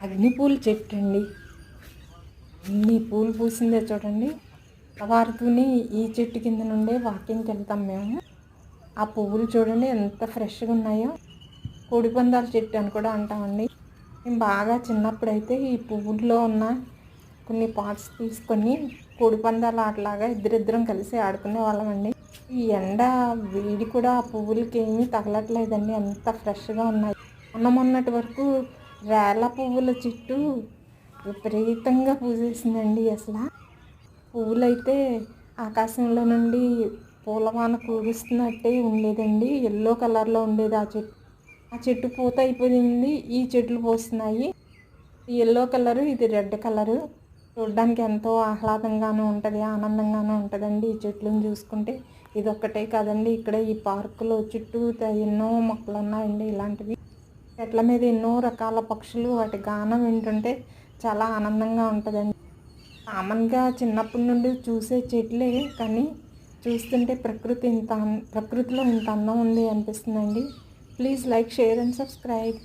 అగ్నిపూల చెట్టు అండి ఇన్ని పూలు పూసిందే చూడండి. వారితోని ఈ చెట్టు కింద నుండే వాకింగ్కి వెళ్తాం మేము. ఆ పువ్వులు చూడండి ఎంత ఫ్రెష్గా ఉన్నాయో. కోడిపందాల చెట్టు అని కూడా అంటామండి. మేము బాగా చిన్నప్పుడైతే ఈ పువ్వుల్లో ఉన్న కొన్ని పార్ట్స్ తీసుకొని కోడిపందాలు ఆటలాగా ఇద్దరిద్దరం కలిసి ఆడుకునే వాళ్ళమండి ఈ ఎండ వేడి కూడా ఆ పువ్వులకి ఏమీ తగలట్లేదండి. అంత ఫ్రెష్గా ఉన్నాయి. మొన్న మొన్నటి వరకు రేల పువ్వుల చెట్టు విపరీతంగా పూసేసిందండి అసలు. పువ్వులైతే ఆకాశంలో నుండి పూలవాన కురుస్తున్నట్టే ఉండేదండి. ఎల్లో కలర్లో ఉండేది ఆ చెట్టు. ఆ చెట్టు పూత అయిపోయింది. ఈ చెట్లు పోస్తున్నాయి. ఎల్లో కలరు ఇది రెడ్ కలరు. చూడడానికి ఎంతో ఆహ్లాదంగానూ ఉంటుంది ఆనందంగానూ ఉంటుందండి ఈ చెట్లను చూసుకుంటే. ఇది ఒక్కటే కాదండి ఇక్కడ ఈ పార్కులో చుట్టూ ఎన్నో మొక్కలు ఉన్నాయండి ఇలాంటివి. చెట్ల మీద ఎన్నో రకాల పక్షులు వాటి గానం వింటుంటే చాలా ఆనందంగా ఉంటుందండి. కామన్గా చిన్నప్పటి నుండి చూసే చెట్లే కానీ చూస్తుంటే ప్రకృతి ఇంత ప్రకృతిలో ఇంత అందం ఉంది అనిపిస్తుందండి. Please like share and subscribe.